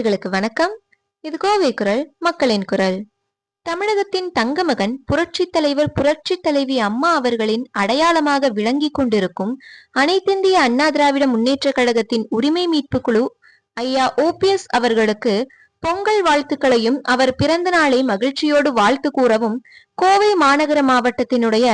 நேயர்களுக்கு வணக்கம். இது கோவை குரல் மக்களின் குரல். தமிழகத்தின் தங்கமகன் புரட்சி தலைவர் புரட்சி தலைவி அம்மா அவர்களின் அடையாளமாக விளங்கிக் கொண்டிருக்கும் அனைத்திந்திய அண்ணா திராவிட முன்னேற்ற கழகத்தின் உரிமை மீட்பு குழு ஐயா ஓபிஎஸ் அவர்களுக்கு பொங்கல் வாழ்த்துக்களையும் அவர் பிறந்த நாளை மகிழ்ச்சியோடு வாழ்த்து கூறவும் கோவை மாநகர மாவட்டத்தினுடைய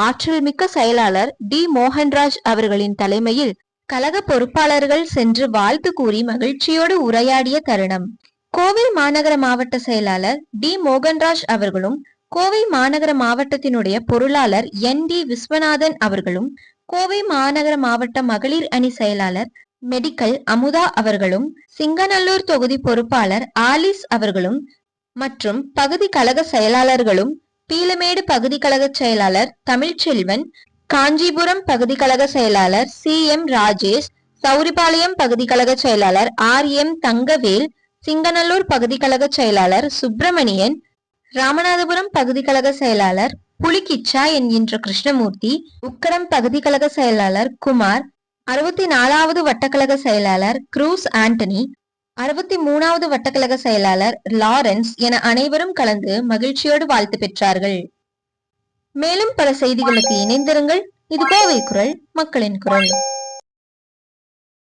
ஆற்றல் மிக்க செயலாளர் டி மோகன்ராஜ் அவர்களின் தலைமையில் கழக பொறுப்பாளர்கள் சென்று வாழ்த்து கூறி மகிழ்ச்சியோடு உரையாடிய தருணம். கோவை மாநகர மாவட்ட செயலாளர் டி. மோகன்ராஜ் அவர்களும் கோவை மாநகர மாவட்டத்தினுடைய பொருளாளர் என். டி. விஸ்வநாதன் அவர்களும் கோவை மாநகர மாவட்ட மகளிர் அணி செயலாளர் மெடிக்கல் அமுதா அவர்களும் சிங்கநல்லூர் தொகுதி பொறுப்பாளர் ஆலிஸ் அவர்களும் மற்றும் பகுதி கழக செயலாளர்களும் பீலமேடு பகுதி கழக செயலாளர் தமிழ்ச்செல்வன் காஞ்சிபுரம் பகுதி கழக செயலாளர் சி எம் ராஜேஷ் சௌரிபாளையம் பகுதி கழக செயலாளர் ஆர் எம் தங்கவேல் சிங்கநல்லூர் பகுதி கழக செயலாளர் சுப்பிரமணியன் ராமநாதபுரம் பகுதி கழக செயலாளர் புலிகிச்சா என்கின்ற கிருஷ்ணமூர்த்தி உக்கடம் பகுதி கழக செயலாளர் குமார் அறுபத்தி நாலாவது வட்டக்கழக செயலாளர் குரூஸ் ஆண்டனி அறுபத்தி மூணாவது வட்டக்கழக செயலாளர் லாரன்ஸ் என அனைவரும் கலந்து மகிழ்ச்சியோடு வாழ்த்து பெற்றார்கள். மேலும் பல செய்திகளுக்கு இணைந்திருங்கள். இது கோவை குரல் மக்களின் குரல்.